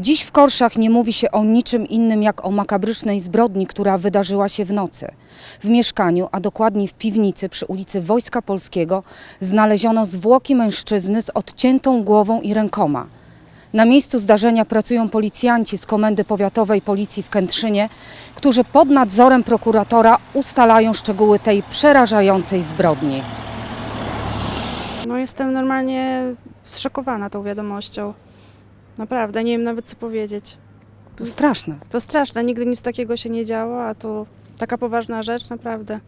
Dziś w Korszach nie mówi się o niczym innym jak o makabrycznej zbrodni, która wydarzyła się w nocy. W mieszkaniu, a dokładniej w piwnicy przy ulicy Wojska Polskiego, znaleziono zwłoki mężczyzny z odciętą głową i rękoma. Na miejscu zdarzenia pracują policjanci z Komendy Powiatowej Policji w Kętrzynie, którzy pod nadzorem prokuratora ustalają szczegóły tej przerażającej zbrodni. No jestem normalnie zszokowana tą wiadomością. Naprawdę, nie wiem nawet co powiedzieć. To straszne. To straszne, nigdy nic takiego się nie działo, a tu taka poważna rzecz, naprawdę.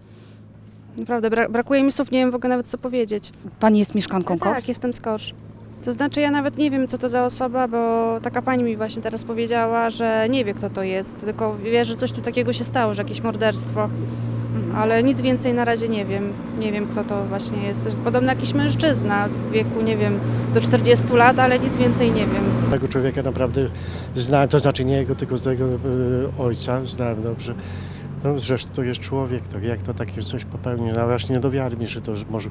Naprawdę, bra- brakuje mi słów, nie wiem w ogóle nawet co powiedzieć. Pani jest mieszkanką Korsz? Tak, jestem z Korsz. To znaczy ja nawet nie wiem co to za osoba, bo taka pani mi właśnie teraz powiedziała, że nie wie kto to jest, tylko wie, że coś tu takiego się stało, że jakieś morderstwo. Ale nic więcej na razie nie wiem. Nie wiem kto to właśnie jest. Podobno jakiś mężczyzna w wieku, nie wiem, do 40 lat, ale nic więcej nie wiem. Tego człowieka naprawdę znałem, to znaczy nie jego, tylko z tego e, ojca znałem dobrze. No zresztą to jest człowiek, to jak to takie coś popełnił, no właśnie nie do wiary mi, że to że może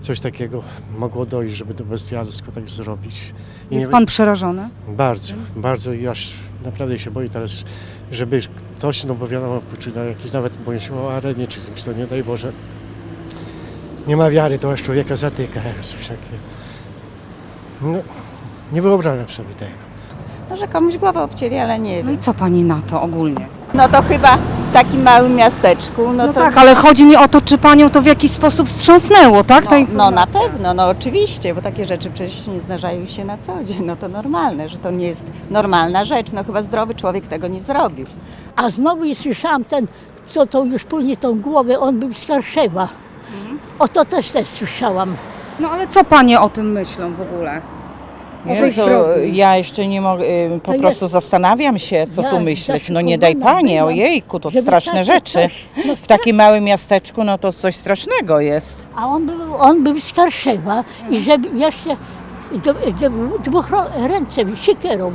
coś takiego mogło dojść, żeby to bestialsko tak zrobić. I Jest pan przerażony? Bardzo, bardzo i aż naprawdę się boję teraz, żeby ktoś, no bo wiadomo, czy na jakiś nawet boję się o arenie czy czymś, to nie daj Boże. Nie ma wiary, to aż człowieka zatyka, jak coś takiego. No, nie wyobrażam sobie tego. No, że komuś głowę obcięli, ale nie No i wiem. co pani na to ogólnie? No to chyba takim małym miasteczku, no, No to... tak, ale chodzi mi o to, czy panią to w jakiś sposób wstrząsnęło, tak? ta No, no na pewno, no oczywiście, bo takie rzeczy przecież nie zdarzają się na co dzień. No to normalne, że to nie jest normalna rzecz. No chyba zdrowy człowiek tego nie zrobił. A znowu i słyszałam ten, co to już później tą głowę, on był z Karszewa. O to też też słyszałam. No ale co panie o tym myślą w ogóle? Jezu, ja jeszcze nie mogę, y, po To prostu jest- zastanawiam się, co Ja tu myśleć. No nie daj zaszokowana Panie, byłam, ojejku, to żeby straszne takie rzeczy. coś- no W takim małym miasteczku, no to coś strasznego jest. A on był, on był z Karszewa i żeby jeszcze do, do, dwóch ro- ręce siekierą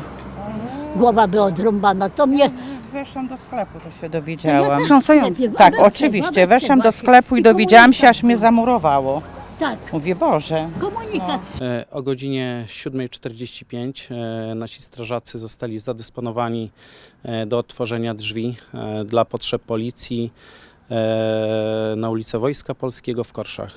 głowa by odrąbana. To mnie Weszłam do sklepu, to się dowiedziałam. Wstrząsające. Tak, oczywiście. Weszłam do sklepu i dowiedziałam się, aż komunikat mnie zamurowało. Tak, Mówię, Boże. komunikat. E, O godzinie 7.45 e, nasi strażacy zostali zadysponowani e, do otworzenia drzwi e, dla potrzeb policji e, na ulicę Wojska Polskiego w Korszach.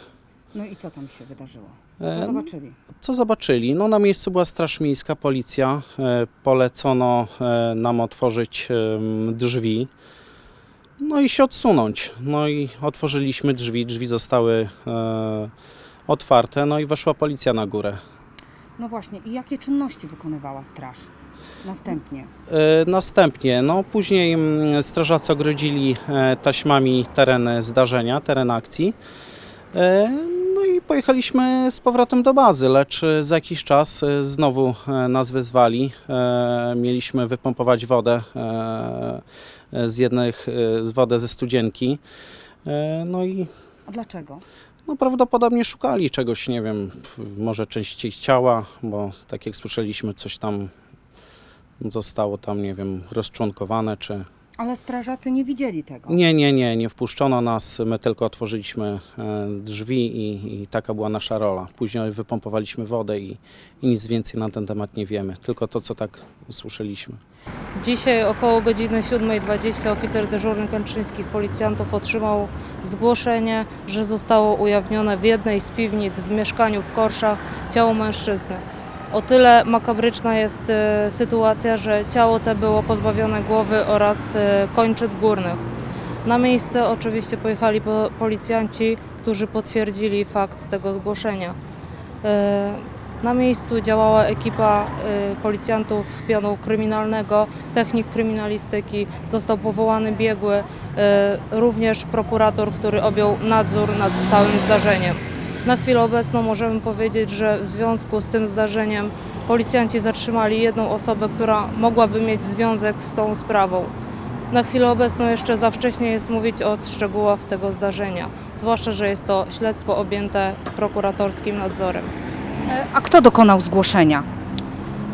No i co tam się wydarzyło? E, Co zobaczyli? Co zobaczyli? No, na miejscu była Straż Miejska, policja. E, Polecono e, nam otworzyć em, drzwi. No i się odsunąć. No i otworzyliśmy drzwi. Drzwi zostały e, otwarte. No i weszła policja na górę. No właśnie, i jakie czynności wykonywała straż następnie? E, Następnie, no później mm, strażacy ogrodzili e, taśmami teren zdarzenia, teren akcji. E, pojechaliśmy z powrotem do bazy, lecz za jakiś czas e, znowu e, nas wezwali. E, Mieliśmy wypompować wodę z jednych, z wodę ze studzienki. No i A dlaczego? no prawdopodobnie szukali czegoś, nie wiem, może części ciała, bo tak jak słyszeliśmy, coś tam zostało tam, nie wiem, rozczłonkowane, czy... Ale strażacy nie widzieli tego. Nie, nie, nie, nie wpuszczono nas, my tylko otworzyliśmy e, drzwi i, i taka była nasza rola. Później wypompowaliśmy wodę i, i nic więcej na ten temat nie wiemy, tylko to, co tak usłyszeliśmy. Dzisiaj około godziny 7.20 oficer dyżurny kętrzyńskich policjantów otrzymał zgłoszenie, że zostało ujawnione w jednej z piwnic w mieszkaniu w Korszach ciało mężczyzny. O tyle makabryczna jest e, sytuacja, że ciało te było pozbawione głowy oraz e, kończyn górnych. Na miejsce oczywiście pojechali po, policjanci, którzy potwierdzili fakt tego zgłoszenia. E, na miejscu działała ekipa y, policjantów pionu kryminalnego, technik kryminalistyki, został powołany biegły, y, również prokurator, który objął nadzór nad całym zdarzeniem. Na chwilę obecną możemy powiedzieć, że w związku z tym zdarzeniem policjanci zatrzymali jedną osobę, która mogłaby mieć związek z tą sprawą. Na chwilę obecną jeszcze za wcześnie jest mówić o szczegółach tego zdarzenia, zwłaszcza, że jest to śledztwo objęte prokuratorskim nadzorem. A kto dokonał zgłoszenia?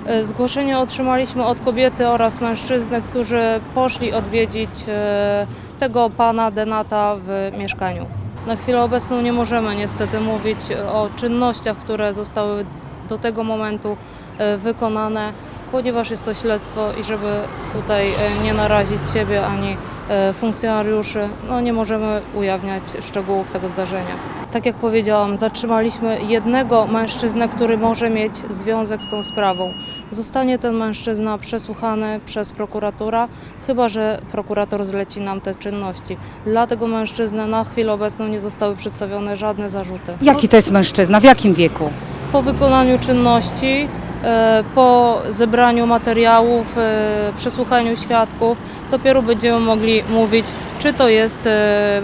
E, Zgłoszenie otrzymaliśmy od kobiety oraz mężczyzny, którzy poszli odwiedzić e, tego pana Denata w mieszkaniu. Na chwilę obecną nie możemy niestety mówić o czynnościach, które zostały do tego momentu e, wykonane. ponieważ jest to śledztwo i żeby tutaj e, nie narazić siebie ani e, funkcjonariuszy, no nie możemy ujawniać szczegółów tego zdarzenia. Tak jak powiedziałam, zatrzymaliśmy jednego mężczyznę, który może mieć związek z tą sprawą. Zostanie ten mężczyzna przesłuchany przez prokuratora, chyba że prokurator zleci nam te czynności. Dla tego mężczyzny na chwilę obecną nie zostały przedstawione żadne zarzuty. Jaki to jest mężczyzna? W jakim wieku? Po wykonaniu czynności, e, po zebraniu materiałów, e, przesłuchaniu świadków, dopiero będziemy mogli mówić, czy to jest e,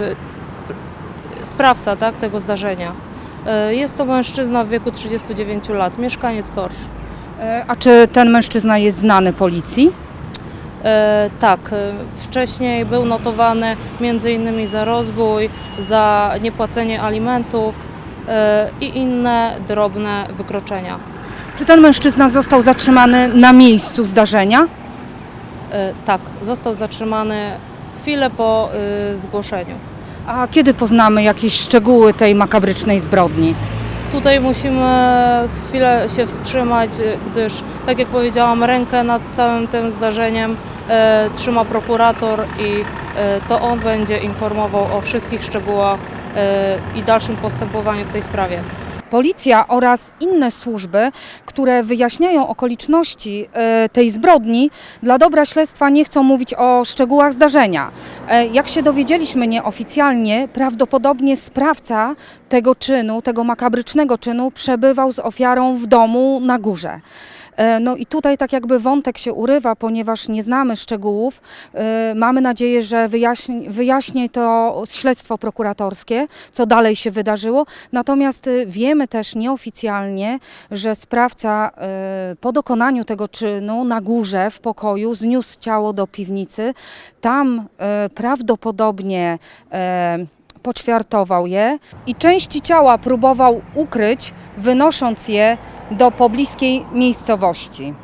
sprawca tak, tego zdarzenia. E, Jest to mężczyzna w wieku 39 lat, mieszkaniec Korsz. E, A czy ten mężczyzna jest znany policji? E, tak, wcześniej był notowany m.in. za rozbój, za niepłacenie alimentów e, i inne drobne wykroczenia. Czy ten mężczyzna został zatrzymany na miejscu zdarzenia? E, Tak, został zatrzymany chwilę po y, zgłoszeniu. A kiedy poznamy jakieś szczegóły tej makabrycznej zbrodni? Tutaj musimy chwilę się wstrzymać, gdyż, tak jak powiedziałam, rękę nad całym tym zdarzeniem e, trzyma prokurator i e, to on będzie informował o wszystkich szczegółach e, i dalszym postępowaniu w tej sprawie. Policja oraz inne służby, które wyjaśniają okoliczności e, tej zbrodni, dla dobra śledztwa nie chcą mówić o szczegółach zdarzenia. E, Jak się dowiedzieliśmy nieoficjalnie, prawdopodobnie sprawca tego czynu, tego makabrycznego czynu, przebywał z ofiarą w domu na górze. E, No i tutaj tak jakby wątek się urywa, ponieważ nie znamy szczegółów. E, Mamy nadzieję, że wyjaśni, wyjaśni to śledztwo prokuratorskie, co dalej się wydarzyło. Natomiast y, wiemy też nieoficjalnie, że sprawca po dokonaniu tego czynu na górze w pokoju zniósł ciało do piwnicy. Tam prawdopodobnie poćwiartował je i części ciała próbował ukryć, wynosząc je do pobliskiej miejscowości.